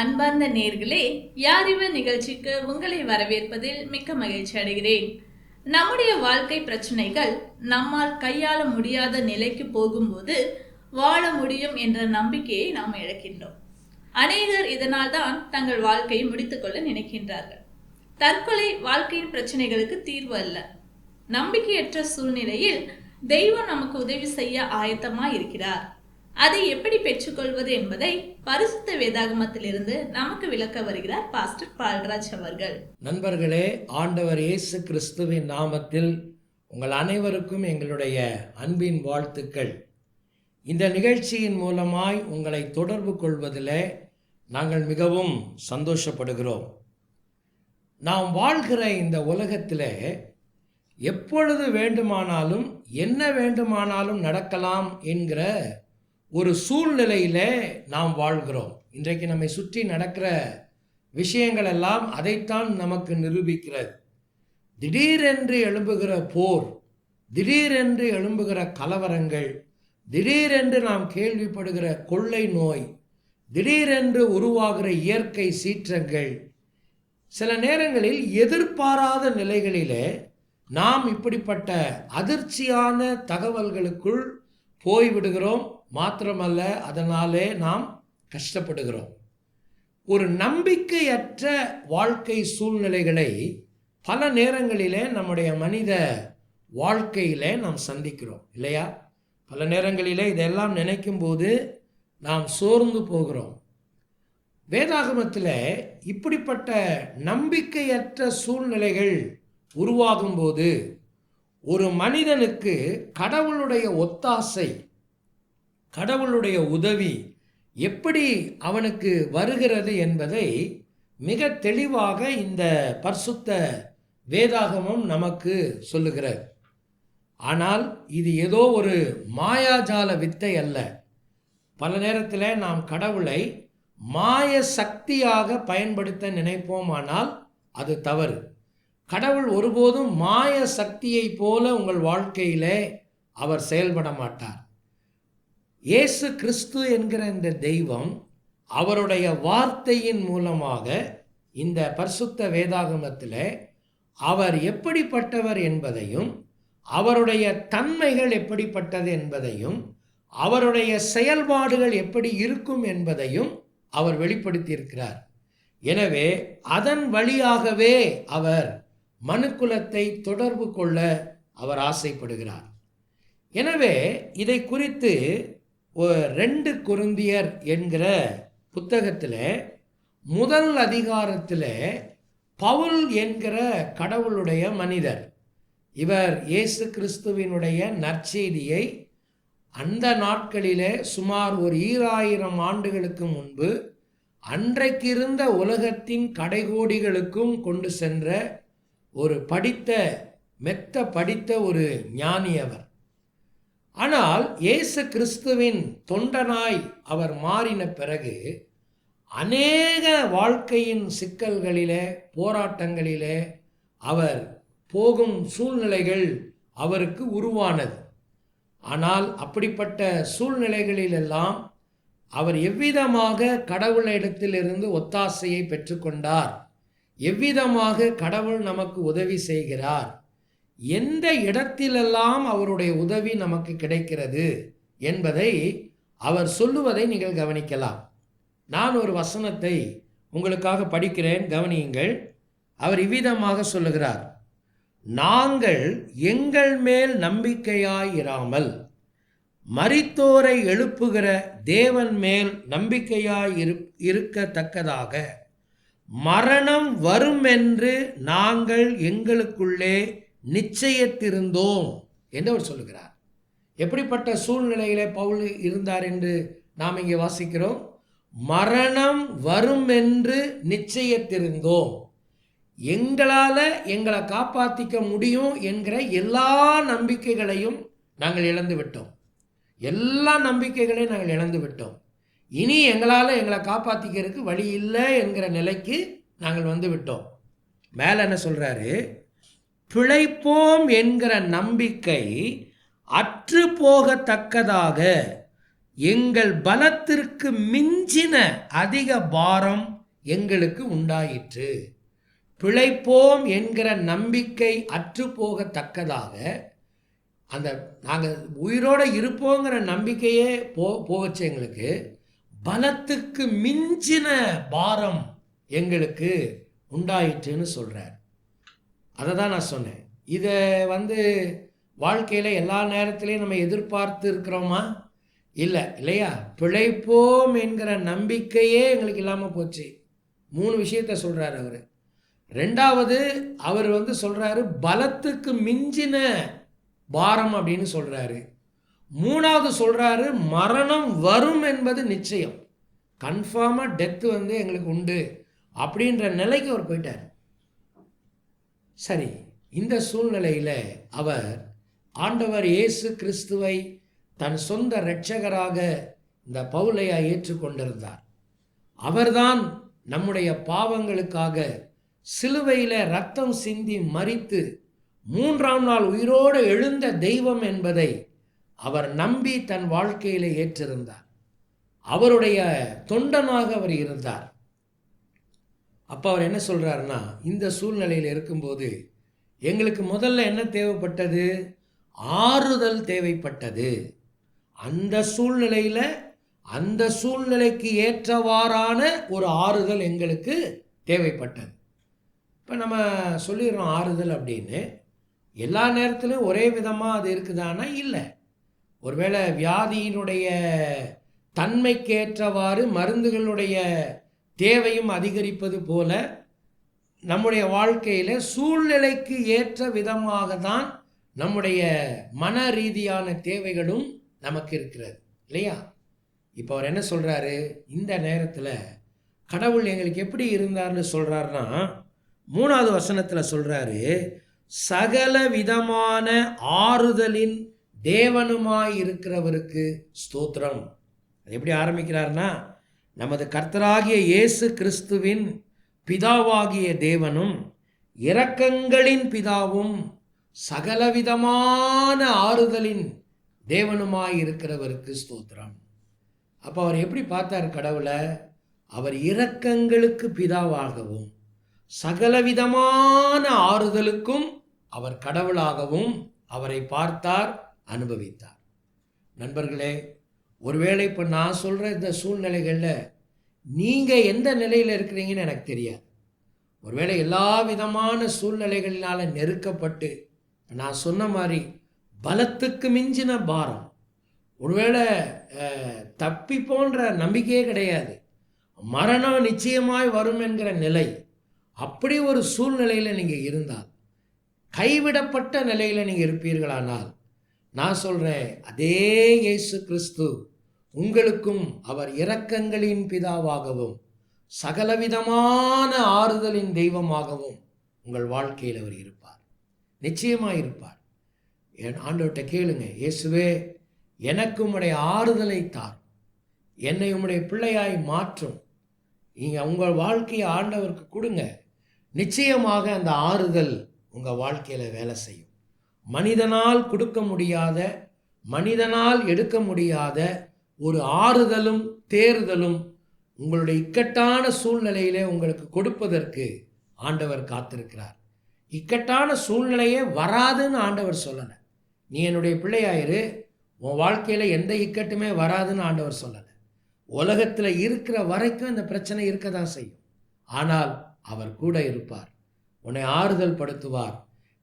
அன்பார்ந்த நேர்களே யாரிவ நிகழ்ச்சிக்கு உங்களை வரவேற்பதில் மிக்க மகிழ்ச்சி அடைகிறேன். நம்முடைய வாழ்க்கை பிரச்சனைகள் நம்மால் கையாள முடியாத நிலைக்கு போகும்போது வாழ முடியும் என்ற நம்பிக்கையை நாம் இழக்கின்றோம். அநேகர் இதனால் தான் தங்கள் வாழ்க்கையை முடித்துக்கொள்ள நினைக்கின்றார்கள். தற்கொலை வாழ்க்கையின் பிரச்சனைகளுக்கு தீர்வு அல்ல. நம்பிக்கையற்ற சூழ்நிலையில் தெய்வம் நமக்கு உதவி செய்ய ஆயத்தமாக இருக்கிறார் அதை எப்படி பெற்றுக்கொள்வது என்பதை பரிசுத்த வேதாகமத்திலிருந்து நமக்கு விளக்க வருகிறார் பாஸ்டர் பால்ராஜ் அவர்கள். நண்பர்களே ஆண்டவர் இயேசு கிறிஸ்துவின் நாமத்தில் உங்கள் அனைவருக்கும் எங்களுடைய அன்பின் வாழ்த்துக்கள். இந்த நிகழ்ச்சியின் மூலமாய் உங்களை தொடர்பு கொள்வதில் நாங்கள் மிகவும் சந்தோஷப்படுகிறோம். நாம் வாழ்கிற இந்த உலகத்தில் எப்பொழுது வேண்டுமானாலும் என்ன வேண்டுமானாலும் நடக்கலாம் என்கிற ஒரு சூழ்நிலையில் நாம் வாழ்கிறோம். இன்றைக்கு நம்மை சுற்றி நடக்கிற விஷயங்கள் எல்லாம் அதைத்தான் நமக்கு நிரூபிக்கிறது. திடீரென்று எழும்புகிற போர் திடீரென்று எழும்புகிற கலவரங்கள் திடீரென்று நாம் கேள்விப்படுகிற கொள்ளை நோய் திடீரென்று உருவாகிற இயற்கை சீற்றங்கள் சில நேரங்களில் எதிர்பாராத நிலைகளிலே நாம் இப்படிப்பட்ட அதிர்ச்சியான தகவல்களுக்குள் போய்விடுகிறோம். மாத்திரமல்ல அதனாலே நாம் கஷ்டப்படுகிறோம். ஒரு நம்பிக்கையற்ற வாழ்க்கை சூழ்நிலைகளை பல நேரங்களிலே நம்முடைய மனித வாழ்க்கையிலே நாம் சந்திக்கிறோம் இல்லையா? பல நேரங்களிலே இதெல்லாம் நினைக்கும் போது நாம் சோர்ந்து போகிறோம். வேதாகமத்தில் இப்படிப்பட்ட நம்பிக்கையற்ற சூழ்நிலைகள் உருவாகும்போது ஒரு மனிதனுக்கு கடவுளுடைய ஒத்தாசை கடவுளுடைய உதவி எப்படி அவனுக்கு வருகிறது என்பதை மிக தெளிவாக இந்த பர்சுத்த வேதாகமம் நமக்கு சொல்லுகிறது. ஆனால் இது ஏதோ ஒரு மாயாஜால வித்தை அல்ல. பல நேரத்தில் நாம் கடவுளை மாய சக்தியாக பயன்படுத்த நினைப்போமானால் அது தவறு. கடவுள் ஒருபோதும் மாய சக்தியைப் போல உங்கள் வாழ்க்கையிலே அவர் செயல்பட மாட்டார். இயேசு கிறிஸ்து என்கிற இந்த தெய்வம் அவருடைய வார்த்தையின் மூலமாக இந்த பரிசுத்த வேதாகமத்தில் அவர் எப்படிப்பட்டவர் என்பதையும் அவருடைய தன்மைகள் எப்படிப்பட்டது என்பதையும் அவருடைய செயல்பாடுகள் எப்படி இருக்கும் என்பதையும் அவர் வெளிப்படுத்தியிருக்கிறார். எனவே அதன் வழியாகவே அவர் மனுக்குலத்தை தொடர்பு கொள்ள அவர் ஆசைப்படுகிறார். எனவே இதை குறித்து ரெண்டு குருந்தியர் என்கிற புத்தகத்தில் முதல் அதிகாரத்தில் பவுல் என்கிற கடவுளுடைய மனிதர். இவர் இயேசு கிறிஸ்துவினுடைய நற்செய்தியை அந்த நாட்களிலே சுமார் ஒரு ஈராயிரம் ஆண்டுகளுக்கு முன்பு அன்றைக்கிருந்த உலகத்தின் கடைகோடிகளுக்கும் கொண்டு சென்ற ஒரு படித்த மெத்த படித்த ஒரு ஞானி அவர் ஆனால் இயேசு கிறிஸ்துவின் தொண்டனாய் அவர் மாறின பிறகு அநேக வாழ்க்கையின் சிக்கல்களிலே போராட்டங்களிலே அவர் போகும் சூழ்நிலைகள் அவருக்கு உருவானது. ஆனால் அப்படிப்பட்ட சூழ்நிலைகளிலெல்லாம் அவர் எவ்விதமாக கடவுளிடத்திலிருந்து ஒத்தாசையை பெற்றுக்கொண்டார்? எவ்விதமாக கடவுள் நமக்கு உதவி செய்கிறார்? எந்த இடத்திலெல்லாம் அவருடைய உதவி நமக்கு கிடைக்கிறது என்பதை அவர் சொல்லுவதை நீங்கள் கவனிக்கலாம். நான் ஒரு வசனத்தை உங்களுக்காக படிக்கிறேன் கவனியுங்கள். அவர் இவ்விதமாக சொல்லுகிறார் நாங்கள் எங்கள் மேல் நம்பிக்கையாயிராமல் மரித்தோரை எழுப்புகிற தேவன் மேல் நம்பிக்கையாய் இரு இருக்கத்தக்கதாக மரணம் வரும் என்று நாங்கள் எங்களுக்குள்ளே நிச்சயத்திருந்தோம் என்று அவர் சொல்லுகிறார். எப்படிப்பட்ட சூழ்நிலையிலே பவுல் இருந்தார் என்று நாம் இங்கே வாசிக்கிறோம். மரணம் வரும் என்று நிச்சயத்திருந்தோம். எங்களால் எங்களை காப்பாற்றிக்க முடியும் என்கிற எல்லா நம்பிக்கைகளையும் நாங்கள் இழந்து விட்டோம். எல்லா நம்பிக்கைகளையும் நாங்கள் இழந்து விட்டோம். இனி எங்களால் எங்களை காப்பாற்றிக்கிறதுக்கு வழி இல்லை என்கிற நிலைக்கு நாங்கள் வந்து விட்டோம். மேலே என்ன சொல்கிறாரு பிழைப்போம் என்கிற நம்பிக்கை அற்று போகத்தக்கதாக. எங்கள் பலத்திற்கு மிஞ்சின அதிக பாரம் எங்களுக்கு உண்டாயிற்று. பிழைப்போம் என்கிற நம்பிக்கை அற்று போகத்தக்கதாக. அந்த நாங்கள் உயிரோடு இருப்போங்கிற நம்பிக்கையே போ போகச்சு எங்களுக்கு. பலத்துக்கு மிஞ்சின பாரம் எங்களுக்கு உண்டாயிற்றுன்னு சொல்கிறார் அதை தான் நான் சொன்னேன். இதை வந்து வாழ்க்கையில் எல்லா நேரத்திலையும் நம்ம எதிர்பார்த்து இருக்கிறோமா? இல்லை இல்லையா? பிழைப்போம் என்கிற நம்பிக்கையே எங்களுக்கு இல்லாமல் போச்சு. மூணு விஷயத்த சொல்கிறார் அவர். ரெண்டாவது அவர் வந்து சொல்கிறாரு பலத்துக்கு மிஞ்சின பாரம் அப்படின்னு சொல்கிறாரு மூணாவது சொல்கிறாரு மரணம் வரும் என்பது நிச்சயம். கன்ஃபார்மாக டெத்து வந்து எங்களுக்கு உண்டு அப்படின்ற நிலைக்கு அவர் போயிட்டார். சரி இந்த சூழ்நிலையில் அவர் ஆண்டவர் இயேசு கிறிஸ்துவை தன் சொந்த இரட்சகராக இந்த பவுலையா ஏற்றுக்கொண்டிருந்தார். அவர்தான் நம்முடைய பாவங்களுக்காக சிலுவையில் ரத்தம் சிந்தி மறித்து மூன்றாம் நாள் உயிரோடு எழுந்த தெய்வம் என்பதை அவர் நம்பி தன் வாழ்க்கையில் ஏற்றிருந்தார். அவருடைய தொண்டனாக அவர் இருந்தார். அப்போ அவர் என்ன சொல்கிறாருன்னா இந்த சூழ்நிலையில் இருக்கும்போது எங்களுக்கு முதல்ல என்ன தேவைப்பட்டது? ஆறுதல் தேவைப்பட்டது. அந்த சூழ்நிலையில் அந்த சூழ்நிலைக்கு ஏற்றவாறான ஒரு ஆறுதல் எங்களுக்கு தேவைப்பட்டது. இப்போ நம்ம சொல்லிடுறோம் ஆறுதல் அப்படின்னு. எல்லா நேரத்திலும் ஒரே விதமாக அது இருக்குதானா? இல்லை. ஒருவேளை வியாதியினுடைய தன்மைக்கேற்றவாறு மருந்துகளுடைய தேவையும் அதிகரிப்பது போல நம்முடைய வாழ்க்கையில் சூழ்நிலைக்கு ஏற்ற விதமாக தான் நம்முடைய மன ரீதியான தேவைகளும் நமக்கு இருக்கிறது இல்லையா? இப்போ அவர் என்ன சொல்கிறாரு இந்த நேரத்தில் கடவுள் எங்களுக்கு எப்படி இருந்தார்னு சொல்கிறாருன்னா மூணாவது வசனத்தில் சொல்கிறாரு சகல விதமான ஆறுதலின் தேவனுமாய் இருக்கிறவருக்கு ஸ்தோத்திரம். அது எப்படி ஆரம்பிக்கிறார்னா நமது கர்த்தராகிய இயேசு கிறிஸ்துவின் பிதாவாகிய தேவனும் இரக்கங்களின் பிதாவும் சகலவிதமான ஆறுதலின் தேவனுமாய் இருக்கிறவருக்கு ஸ்தோத்திரம். அப்போ அவர் எப்படி பார்த்தார் கடவுளை? அவர் இரக்கங்களுக்கு பிதாவாகவும் சகலவிதமான ஆறுதலுக்கும் அவர் கடவுளாகவும் அவரை பார்த்தார் அனுபவித்தார். நண்பர்களே ஒருவேளை இப்போ நான் சொல்கிற இந்த சூழ்நிலைகளில் நீங்கள் எந்த நிலையில் இருக்கிறீங்கன்னு எனக்கு தெரியாது. ஒருவேளை எல்லா விதமான சூழ்நிலைகளினால் நெருக்கப்பட்டு நான் சொன்ன மாதிரி பலத்துக்கு மிஞ்சின பாரம். ஒருவேளை தப்பி போன்ற நம்பிக்கையே கிடையாது. மரணம் நிச்சயமாய் வரும் என்கிற நிலை. அப்படி ஒரு சூழ்நிலையில் நீங்கள் இருந்தால் கைவிடப்பட்ட நிலையில் நீங்கள் இருப்பீர்களானால் நான் சொல்கிறேன் அதே இயேசு கிறிஸ்து உங்களுக்கும் அவர் இரக்கங்களின் பிதாவாகவும் சகலவிதமான ஆறுதலின் தெய்வமாகவும் உங்கள் வாழ்க்கையில் அவர் இருப்பார். நிச்சயமாக இருப்பார். என் ஆண்டவர்கிட்ட கேளுங்க இயேசுவே எனக்கு உம்முடைய ஆறுதலை தார். என்னை உம்முடைய பிள்ளையாய் மாற்றும். நீங்கள் உங்கள் வாழ்க்கையை ஆண்டவருக்கு கொடுங்க. நிச்சயமாக அந்த ஆறுதல் உங்கள் வாழ்க்கையில் வேலை செய்யும். மனிதனால் கொடுக்க முடியாத மனிதனால் எடுக்க முடியாத ஒரு ஆறுதலும் தேறுதலும் உங்களுடைய இக்கட்டான சூழ்நிலையிலே உங்களுக்கு கொடுப்பதற்கு ஆண்டவர் காத்திருக்கிறார். இக்கட்டான சூழ்நிலையே வராதுன்னு ஆண்டவர் சொல்லலை. நீ என்னுடைய பிள்ளையாயிரு உன் வாழ்க்கையில் எந்த இக்கட்டுமே வராதுன்னு ஆண்டவர் சொல்லலை. உலகத்தில் இருக்கிற வரைக்கும் இந்த பிரச்சனை இருக்க தான் செய்யும். ஆனால் அவர் கூட இருப்பார். உன்னை ஆறுதல் படுத்துவார்.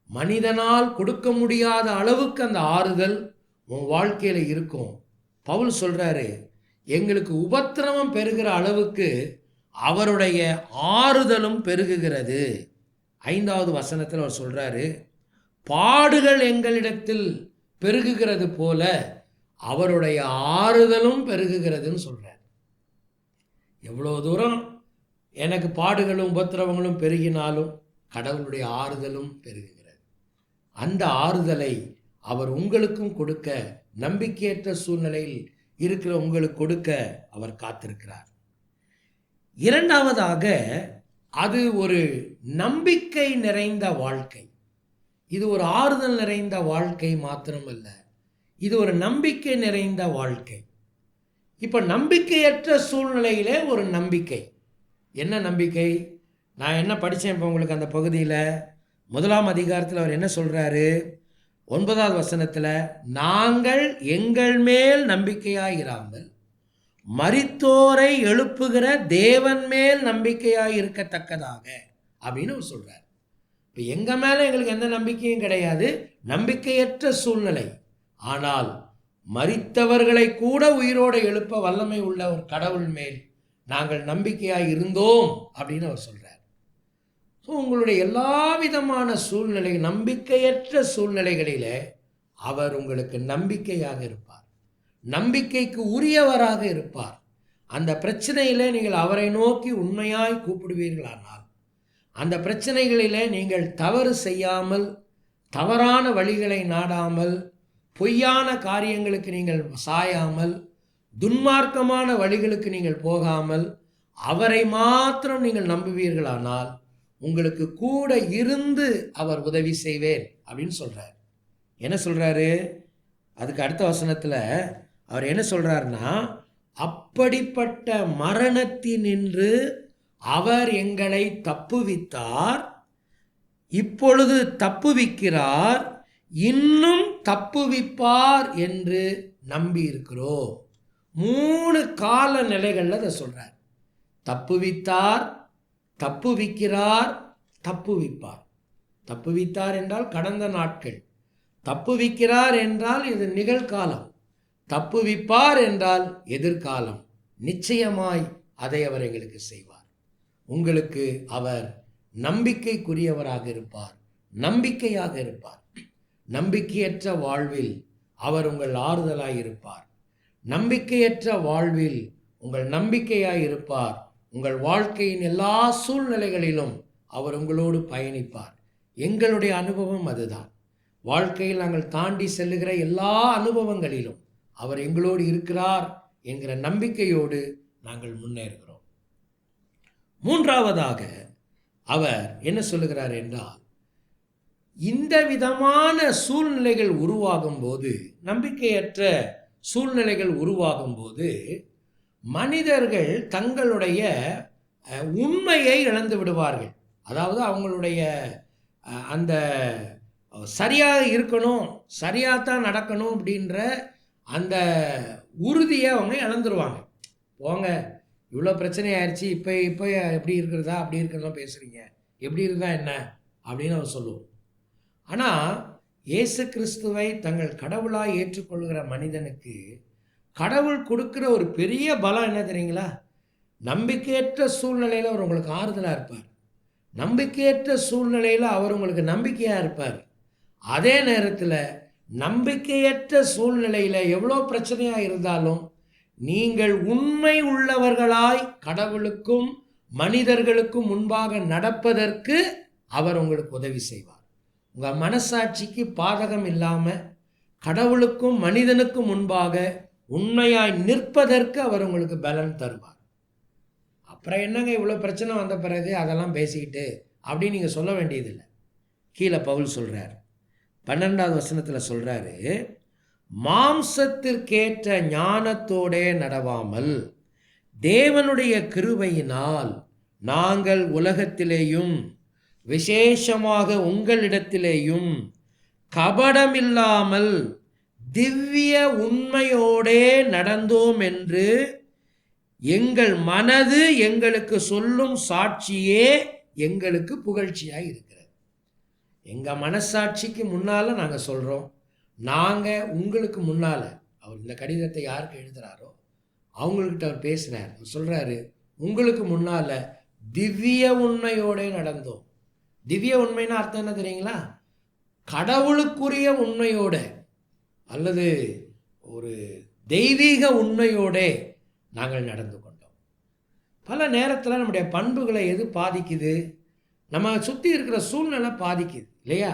மனிதனால் கொடுக்க முடியாத அளவுக்கு அந்த ஆறுதல் உன் வாழ்க்கையில் இருக்கும். பவுல் சொல்கிறாரு எங்களுக்கு உபத்திரவம் பெருகிற அளவுக்கு அவருடைய ஆறுதலும் பெருகுகிறது. ஐந்தாவது வசனத்தில் அவர் சொல்கிறாரு பாடுகள் எங்களிடத்தில் பெருகுகிறது போல அவருடைய ஆறுதலும் பெருகுகிறதுன்னு சொல்கிறார் எவ்வளோ தூரம் எனக்கு பாடுகளும் உபத்திரவங்களும் பெருகினாலும் கடவுளுடைய ஆறுதலும் பெருகுகிறது. அந்த ஆறுதலை அவர் உங்களுக்கும் கொடுக்க நம்பிக்கையற்ற சூழ்நிலையில் இருக்கிற உங்களுக்கு கொடுக்க அவர் காத்திருக்கிறார். இரண்டாவதாக அது ஒரு நம்பிக்கை நிறைந்த வாழ்க்கை. இது ஒரு ஆறுதல் நிறைந்த வாழ்க்கை மாத்திரமல்ல இது ஒரு நம்பிக்கை நிறைந்த வாழ்க்கை. இப்போ நம்பிக்கையற்ற சூழ்நிலையிலே ஒரு நம்பிக்கை. என்ன நம்பிக்கை? நான் என்ன படித்தேன் இப்போ உங்களுக்கு அந்த பகுதியில்? முதலாம் அதிகாரத்தில் அவர் என்ன சொல்கிறாரு ஒன்பதாவது வசனத்தில் நாங்கள் எங்கள் மேல் நம்பிக்கையாக இராமல் மரித்தோரை எழுப்புகிற தேவன் மேல் நம்பிக்கையாக இருக்கத்தக்கதாக அப்படின்னு அவர் சொல்கிறார் இப்போ எங்கள் மேலே எங்களுக்கு எந்த நம்பிக்கையும் கிடையாது நம்பிக்கையற்ற சூழ்நிலை. ஆனால் மறித்தவர்களை கூட உயிரோடு எழுப்ப வல்லமை உள்ள ஒரு கடவுள் மேல் நாங்கள் நம்பிக்கையாக இருந்தோம் அப்படின்னு அவர் சொல்கிறார் உங்களுடைய எல்லா விதமான சூழ்நிலை நம்பிக்கையற்ற சூழ்நிலைகளில் அவர் உங்களுக்கு நம்பிக்கையாக இருப்பார். நம்பிக்கைக்கு உரியவராக இருப்பார். அந்த பிரச்சனையில் நீங்கள் அவரை நோக்கி உண்மையாய் கூப்பிடுவீர்களானால் அந்த பிரச்சனைகளிலே நீங்கள் தவறு செய்யாமல் தவறான வழிகளை நாடாமல் பொய்யான காரியங்களுக்கு நீங்கள் சாயாமல் துன்மார்க்கமான வழிகளுக்கு நீங்கள் போகாமல் அவரை மாத்திரம் நீங்கள் நம்புவீர்களானால் உங்களுக்கு கூட இருந்து அவர் உதவி செய்வேன் அப்படின்னு சொல்கிறார் என்ன சொல்கிறாரு அதுக்கு அடுத்த வசனத்தில் அவர் என்ன சொல்கிறாருன்னா அப்படிப்பட்ட மரணத்தினின்று அவர் எங்களை தப்புவித்தார் இப்பொழுது தப்புவிக்கிறார் இன்னும் தப்புவிப்பார் என்று நம்பி இருக்கிறோம் மூணு கால நிலைகளில் அதை சொல்கிறார் தப்புவித்தார் தப்புவிக்கிறார் தப்புவிப்பார் தப்புவித்தார் என்றால் கடந்த நாட்கள். தப்புவிக்கிறார் என்றால் இது நிகழ்காலம். தப்புவிப்பார் என்றால் எதிர்காலம். நிச்சயமாய் அதை அவர் எங்களுக்கு செய்வார். உங்களுக்கு அவர் நம்பிக்கைக்குரியவராக இருப்பார் நம்பிக்கையாக இருப்பார். நம்பிக்கையற்ற வாழ்வில் அவர் உங்கள் ஆறுதலாய் இருப்பார். நம்பிக்கையற்ற வாழ்வில் உங்கள் நம்பிக்கையாய் இருப்பார். உங்கள் வாழ்க்கையின் எல்லா சூழ்நிலைகளிலும் அவர் உங்களோடு பயணிப்பார். எங்களுடைய அனுபவம் அதுதான். வாழ்க்கையில் நாங்கள் தாண்டி செல்லுகிற எல்லா அனுபவங்களிலும் அவர் எங்களோடு இருக்கிறார் என்கிற நம்பிக்கையோடு நாங்கள் முன்னேறுகிறோம். மூன்றாவதாக அவர் என்ன சொல்லுகிறார் என்றால் இந்த விதமான சூழ்நிலைகள் உருவாகும் போது நம்பிக்கையற்ற சூழ்நிலைகள் உருவாகும் போது மனிதர்கள் தங்களுடைய உண்மையை இழந்து விடுவார்கள். அதாவது அவங்களுடைய அந்த சரியாக இருக்கணும் சரியாக தான் நடக்கணும் அப்படின்ற அந்த உறுதியை அவங்க இழந்துருவாங்க. போங்க இவ்வளோ பிரச்சனை ஆயிடுச்சு இப்போ இப்போ எப்படி இருக்கிறதா அப்படி இருக்கிறதா பேசுகிறீங்க எப்படி இருந்தால் என்ன? அப்படின்னு அவன் சொல்லுவோம் ஆனால் இயேசு கிறிஸ்துவை தங்கள் கடவுளாக ஏற்றுக்கொள்கிற மனிதனுக்கு கடவுள் கொடுக்குற ஒரு பெரிய பலம் என்ன தெரியுங்களா? நம்பிக்கையற்ற சூழ்நிலையில் அவர் உங்களுக்கு ஆறுதலாக இருப்பார். நம்பிக்கையற்ற சூழ்நிலையில் அவர் உங்களுக்கு நம்பிக்கையாக இருப்பார். அதே நேரத்தில் நம்பிக்கையற்ற சூழ்நிலையில் எவ்வளோ பிரச்சனையாக இருந்தாலும் நீங்கள் உண்மை உள்ளவர்களாய் கடவுளுக்கும் மனிதர்களுக்கும் முன்பாக நடப்பதற்கு அவர் உங்களுக்கு உதவி செய்வார். உங்கள் மனசாட்சிக்கு பாதகம் இல்லாமல் கடவுளுக்கும் மனிதனுக்கும் முன்பாக உண்மையாய் நிற்பதற்கு அவர் உங்களுக்கு பலன் தருவார். அப்புறம் என்னங்க இவ்வளோ பிரச்சனை வந்த பிறகு அதெல்லாம் பேசிக்கிட்டு அப்படின்னு நீங்கள் சொல்ல வேண்டியதில்லை. கீழே பவுல் சொல்கிறார் பன்னெண்டாவது வசனத்தில் சொல்கிறாரு மாம்சத்திற்கேற்ற ஞானத்தோடே நடவாமல் தேவனுடைய கிருபையினால் நாங்கள் உலகத்திலேயும் விசேஷமாக உங்களிடத்திலேயும் கபடமில்லாமல் திவ்ய உண்மையோடே நடந்தோம் என்று எங்கள் மனது எங்களுக்கு சொல்லும் சாட்சியே எங்களுக்கு புகழ்ச்சியாக இருக்கிறது. எங்கள் மனசாட்சிக்கு முன்னால் நாங்கள் சொல்கிறோம் நாங்கள் உங்களுக்கு முன்னால் அவர் இந்த கடிதத்தை யாருக்கு எழுதுகிறாரோ அவங்கக்கிட்ட அவர் பேசினார். அவர் சொல்கிறாரு உங்களுக்கு முன்னால் திவ்ய உண்மையோடே நடந்தோம். திவ்ய உண்மைன்னா அர்த்தம் என்ன தெரியுங்களா? கடவுளுக்குரிய உண்மையோட அல்லது ஒரு தெய்வீக உண்மையோடே நாங்கள் நடந்து கொண்டோம். பல நேரத்தில் நம்முடைய பண்புகளை எது பாதிக்குது? நம்ம சுற்றி இருக்கிற சூழ்நிலை பாதிக்குது இல்லையா?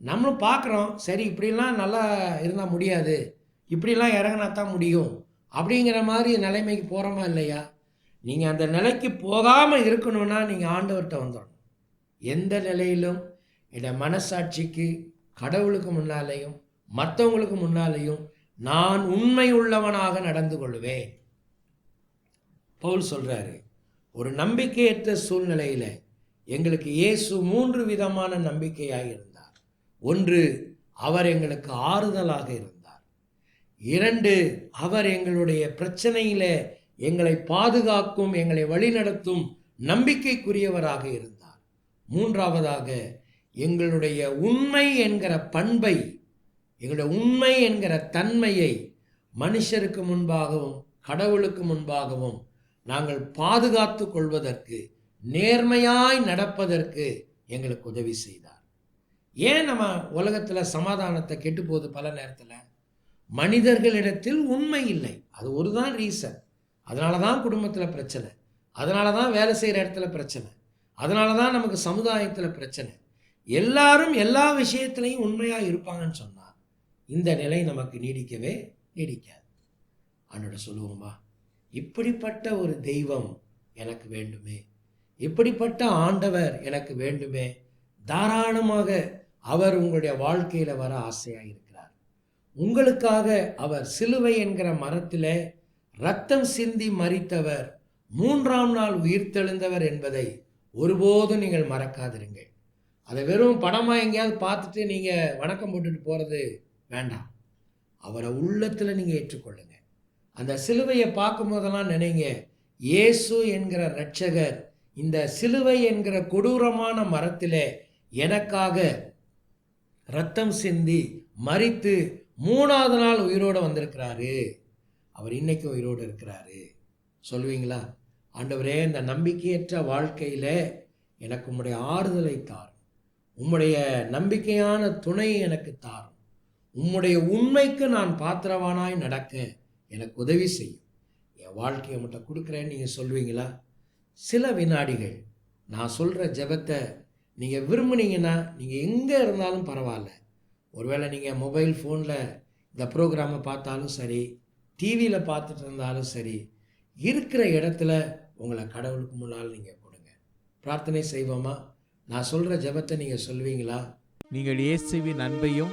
நம்மளும் பார்க்குறோம் சரி இப்படிலாம் நல்லா இருந்தால் முடியாது இப்படிலாம் இறங்கினா தான் முடியும் அப்படிங்கிற மாதிரி நிலைமைக்கு போகிறோமா இல்லையா? நீங்கள் அந்த நிலைக்கு போகாமல் இருக்கணும்னா நீங்கள் ஆண்டவர்கிட்ட வந்துடணும் எந்த நிலையிலும் என்னோட மனசாட்சிக்கு கடவுளுக்கு முன்னாலேயும் மற்றவங்களுக்கு முன்னாலேயும் நான் உண்மை உள்ளவனாக நடந்து கொள்வேன். பவுல் சொல்கிறாரு ஒரு நம்பிக்கையற்ற சூழ்நிலையில் எங்களுக்கு இயேசு மூன்று விதமான நம்பிக்கையாக இருந்தார். ஒன்று அவர் எங்களுக்கு ஆறுதலாக இருந்தார். இரண்டு அவர் எங்களுடைய பிரச்சனையில் எங்களை பாதுகாக்கும் எங்களை வழிநடத்தும் நம்பிக்கைக்குரியவராக இருந்தார். மூன்றாவதாக எங்களுடைய உண்மை என்கிற பண்பை எங்களுடைய உண்மை என்கிற தன்மையை மனுஷருக்கு முன்பாகவும் கடவுளுக்கு முன்பாகவும் நாங்கள் பாதுகாத்து கொள்வதற்கு நேர்மையாய் நடப்பதற்கு எங்களுக்கு உதவி செய்தார். ஏன் நம்ம உலகத்தில் சமாதானத்தை கெட்டு பல நேரத்தில்? மனிதர்களிடத்தில் உண்மை இல்லை. அது ஒரு தான் ரீசன் அதனால தான் குடும்பத்தில் பிரச்சனை. அதனால தான் வேலை செய்கிற இடத்துல பிரச்சனை. அதனால தான் நமக்கு சமுதாயத்தில் பிரச்சனை. எல்லாரும் எல்லா விஷயத்துலையும் உண்மையாக இருப்பாங்கன்னு சொன்னால் இந்த நிலை நமக்கு நீடிக்கவே நீடிக்காது. அன்னோட சொல்லுவோமா இப்படிப்பட்ட ஒரு தெய்வம் எனக்கு வேண்டுமே. இப்படிப்பட்ட ஆண்டவர் எனக்கு வேண்டுமே. தாராளமாக அவர் உங்களுடைய வாழ்க்கையில் வர ஆசையாக இருக்கிறார். உங்களுக்காக அவர் சிலுவை என்கிற மரத்தில் ரத்தம் சிந்தி மறித்தவர் மூன்றாம் நாள் உயிர்த்தெழுந்தவர் என்பதை ஒருபோதும் நீங்கள் மறக்காதிருங்கள். அதை வெறும் படமாக எங்கேயாவது பார்த்துட்டு நீங்கள் வணக்கம் போட்டுட்டு போகிறது வேண்டாம். அவரை உள்ளத்தில் நீங்கள் ஏற்றுக்கொள்ளுங்க. அந்த சிலுவையை பார்க்கும்போதெல்லாம் நினைங்க இயேசு என்கிற ரட்சகர் இந்த சிலுவை என்கிற கொடூரமான மரத்தில் எனக்காக ரத்தம் சிந்தி மறித்து மூணாவது நாள் உயிரோடு வந்திருக்கிறாரு. அவர் இன்னைக்கு உயிரோடு இருக்கிறாரு. சொல்லுவீங்களா? ஆண்டவரே இந்த நம்பிக்கையற்ற வாழ்க்கையில் எனக்கு உம்முடைய ஆறுதலை தார் உம்முடைய நம்பிக்கையான துணை எனக்கு தார் உம்முடைய உண்மைக்கு நான் பாத்திரவானாய் நடக்க எனக்கு உதவி செய்யும். என் வாழ்க்கையை மட்டும் கொடுக்குறேன்னு நீங்கள் சொல்லுவீங்களா சில வினாடிகள் நான் சொல்கிற ஜெபத்தை நீங்கள் விரும்புனீங்கன்னா நீங்கள் எங்கே இருந்தாலும் பரவாயில்ல. ஒருவேளை நீங்கள் மொபைல் ஃபோனில் இந்த ப்ரோக்ராமை பார்த்தாலும் சரி டிவியில் பார்த்துட்டு இருந்தாலும் சரி இருக்கிற இடத்துல உங்களை கடவுளுக்கு முன்னால் நீங்கள் கொடுங்க. பிரார்த்தனை செய்வோமா? நான் சொல்கிற ஜெபத்தை நீங்கள் சொல்லுவீங்களா நீங்கள் இயேசுவின் அன்பையும்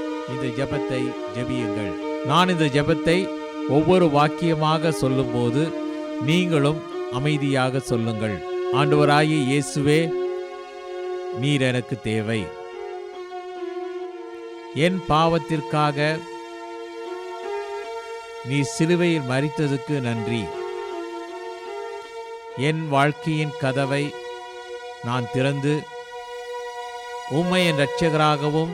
இந்த ஜபத்தை ஜெபியுங்கள். நான் இந்த ஜெபத்தை ஒவ்வொரு வாக்கியமாக சொல்லும்போது நீங்களும் அமைதியாக சொல்லுங்கள். ஆண்டவராகிய இயேசுவே நீர் எனக்கு தேவை. என் பாவத்திற்காக நீ சிலுவையில் மறித்ததுக்கு நன்றி. என் வாழ்க்கையின் கதவை நான் திறந்து உம்மை என் இரட்சகராகவும்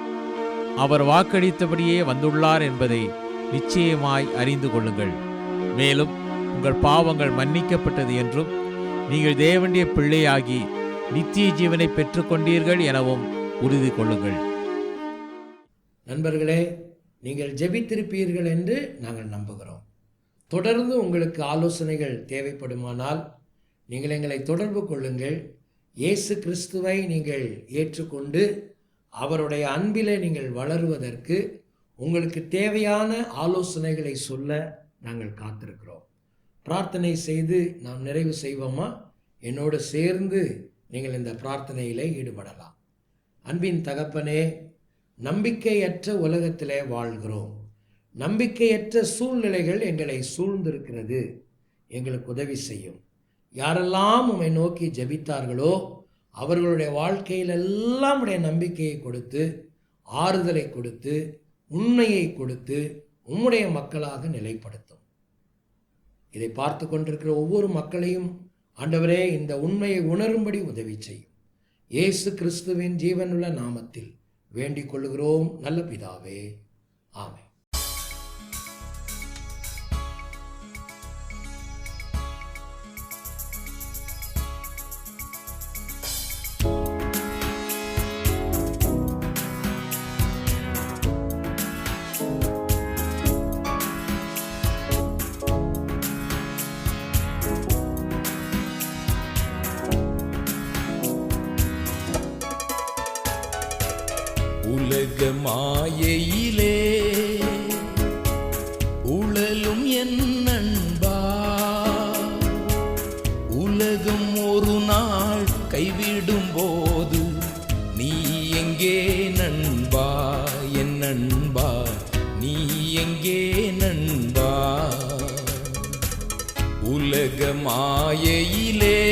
அவர் வாக்களித்தபடியே வந்துள்ளார் என்பதை நிச்சயமாய் அறிந்து கொள்ளுங்கள். மேலும் உங்கள் பாவங்கள் மன்னிக்கப்பட்டது என்றும் நீங்கள் தேவனுடைய பிள்ளையாகி நித்திய ஜீவனை பெற்றுக்கொண்டீர்கள் எனவும் உறுதி கொள்ளுங்கள். நண்பர்களே நீங்கள் ஜெபித்திருப்பீர்கள் என்று நாங்கள் நம்புகிறோம். தொடர்ந்து உங்களுக்கு ஆலோசனைகள் தேவைப்படுமானால் நீங்கள் எங்களை தொடர்பு கொள்ளுங்கள். இயேசு கிறிஸ்துவை நீங்கள் ஏற்றுக்கொண்டு அவருடைய அன்பிலே நீங்கள் வளருவதற்கு உங்களுக்கு தேவையான ஆலோசனைகளை சொல்ல நாங்கள் காத்திருக்கிறோம். பிரார்த்தனை செய்து நாம் நிறைவு செய்வோமா? என்னோடு சேர்ந்து நீங்கள் இந்த பிரார்த்தனையிலே ஈடுபடலாம். அன்பின் தகப்பனே நம்பிக்கையற்ற உலகத்திலே வாழ்கிறோம். நம்பிக்கையற்ற சூழ்நிலைகள் எங்களை சூழ்ந்திருக்கிறது. எங்களுக்கு உதவி செய்யும். யாரெல்லாம் உம்மை நோக்கி ஜபித்தார்களோ அவர்களுடைய வாழ்க்கையில் எல்லாம் உடைய நம்பிக்கையை கொடுத்து ஆறுதலை கொடுத்து உண்மையை கொடுத்து உம்முடைய மக்களாக நிலைப்படுத்தும். இதை பார்த்து கொண்டிருக்கிற ஒவ்வொரு மக்களையும் ஆண்டவரே இந்த உண்மையை உணரும்படி உதவி செய்யும். இயேசு கிறிஸ்துவின் ஜீவனுள்ள நாமத்தில் வேண்டிக் கொள்கிறோம் நல்ல பிதாவே. ஆமை மாயையிலே பொன்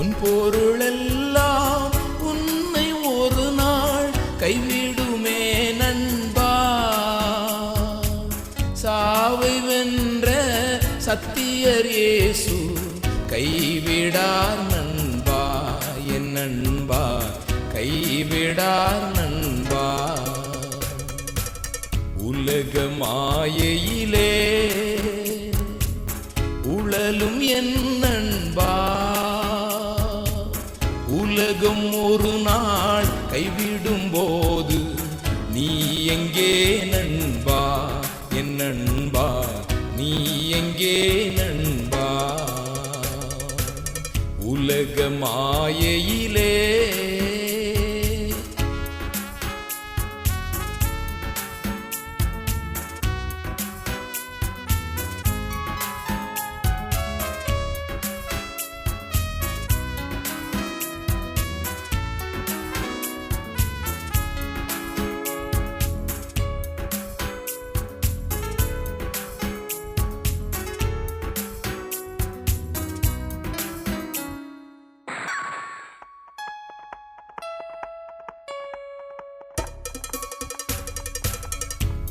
உன் பொருளெல்லாம் உன்னை ஒரு நாள் கைவிடுமே நண்பா. சாவை வென்ற சத்தியர் இயேசு கைவிடார் நண்பா. என் நண்பா கைவிடார் நண்பா. உலக மாயையிலே உழலும் என் நண்பா. உலகம் ஒரு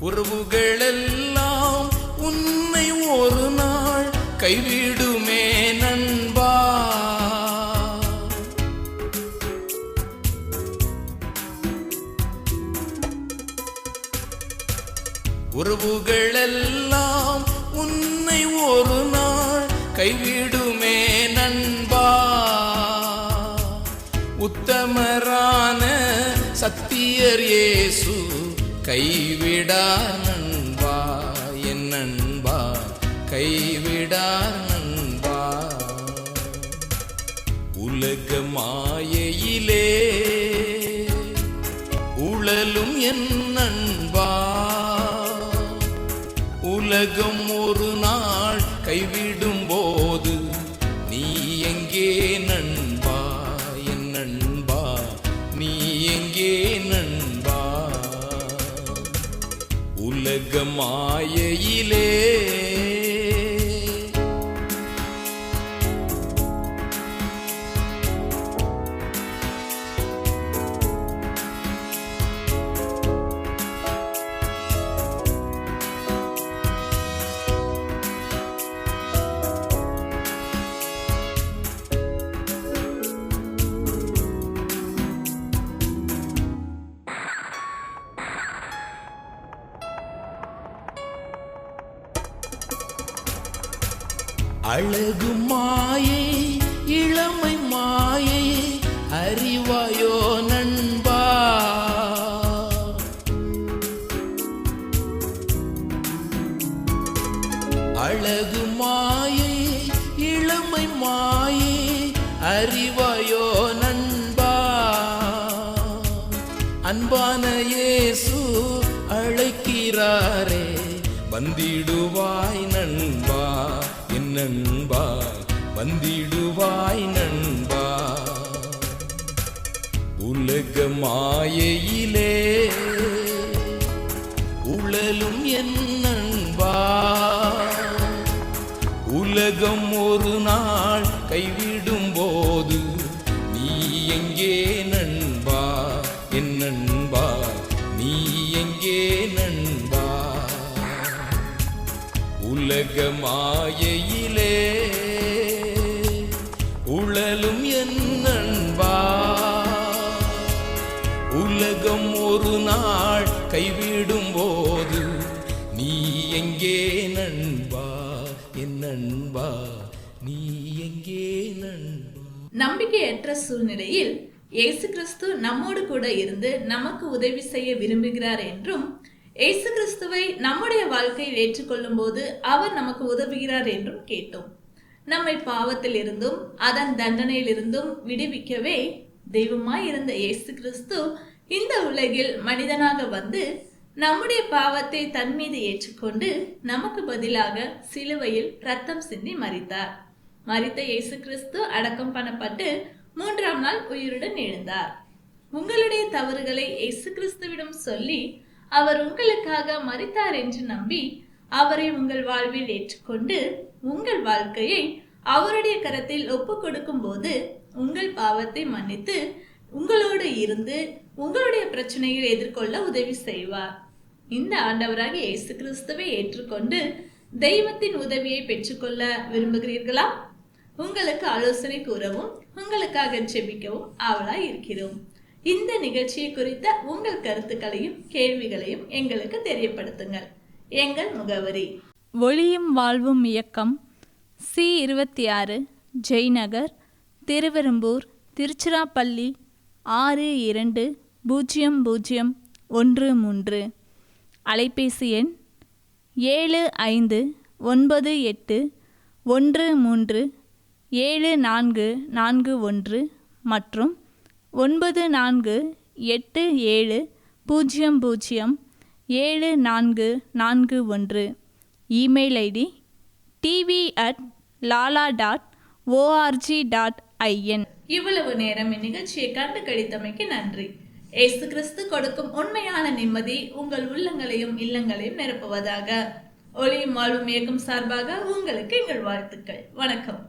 உறவுகளெல்லாம் உன்னை ஒரு நாள் கைவிடுமே நண்பா. உறவுகளெல்லாம் உன்னை ஒரு நாள் கைவிடுமே நண்பா. உத்தமரான சத்தியர் இயேசு கைவிடார் நண்பா என் நண்பா கைவிடார் நண்பா. உலக மாயையிலே உழலும் என் நண்பா. உலகம் ஒரு நாள் கைவிட உலக அழகும் மாயையிலே உழலும் என் உலகம் ஒரு நாள் கைவிடும் கைவிடும் போது நீ எங்கே நண்பா? என் நண்பா நீ எங்கே நண்பா? நம்பிக்கையற்ற சூழ்நிலையில் இயேசு கிறிஸ்து நம்மோடு கூட இருந்து நமக்கு உதவி செய்ய விரும்புகிறார் என்றும் இயேசு கிறிஸ்துவை நம்முடைய வாழ்க்கையில் ஏற்றுக்கொள்ளும் போது அவர் நமக்கு உதவுகிறார் என்றும் கேட்டோம். நம்மை பாவத்தில் இருந்தும் அதன் தண்டனையிலிருந்தும் விடுவிக்கவே தெய்வமாய் இருந்த இயேசு கிறிஸ்து இந்த உலகில் மனிதனாக வந்து நம்முடைய பாவத்தை தன் மீது ஏற்றுக்கொண்டு நமக்கு பதிலாக சிலுவையில் ரத்தம் சிந்தி மறித்தார் மறித்த இயேசு கிறிஸ்து அடக்கம் பண்ணப்பட்டு மூன்றாம் நாள் உயிருடன் எழுந்தார். உங்களுடைய தவறுகளை இயேசு கிறிஸ்துவிடம் சொல்லி அவர் உங்களுக்காக மறித்தார் என்று நம்பி அவரை உங்கள் வாழ்வில் ஏற்றுக்கொண்டு உங்கள் வாழ்க்கையை அவருடைய கரத்தில் ஒப்பு கொடுக்கும் போது உங்கள் பாவத்தை மன்னித்து உங்களோடு இருந்து உங்களுடைய பிரச்சனையை எதிர்கொள்ள உதவி செய்வார். இந்த ஆண்டவராக இயேசு கிறிஸ்துவை ஏற்றுக்கொண்டு தெய்வத்தின் உதவியை பெற்றுக்கொள்ள விரும்புகிறீர்களா? உங்களுக்கு ஆலோசனை கூறவும் உங்களுக்காக ஜெபிக்கவும் ஆவலாய் இருக்கிறோம். இந்த நிகழ்ச்சியை குறித்த உங்கள் கருத்துக்களையும் கேள்விகளையும் எங்களுக்கு தெரியப்படுத்துங்கள். எங்கள் முகவரி. ஒளியும் வாழ்வும் இயக்கம் சி இருபத்தி ஆறு ஜெய்நகர் திருவெரும்பூர் திருச்சிராப்பள்ளி ஆறு இரண்டு பூஜ்ஜியம் பூஜ்ஜியம் ஒன்று மூன்று. அலைபேசி எண் ஏழு ஐந்து ஒன்பது எட்டு ஒன்று மூன்று ஏழு நான்கு நான்கு ஒன்று மற்றும் ஒன்பது நான்கு எட்டு ஏழு பூஜ்ஜியம் பூஜ்ஜியம் ஏழு நான்கு நான்கு ஒன்று. Email ID TV at lala dot O R G dot I N இவ்வளவு நேரம் இந்நிகழ்ச்சியை கண்டு கழித்தமைக்கு நன்றி. இயேசு கிறிஸ்து கொடுக்கும் உண்மையான நிம்மதி உங்கள் உள்ளங்களையும் இல்லங்களையும் நிரப்புவதாக. ஒளியும் வாழ்வும் இயக்கம் சார்பாக உங்களுக்கு எங்கள் வாழ்த்துக்கள். வணக்கம்.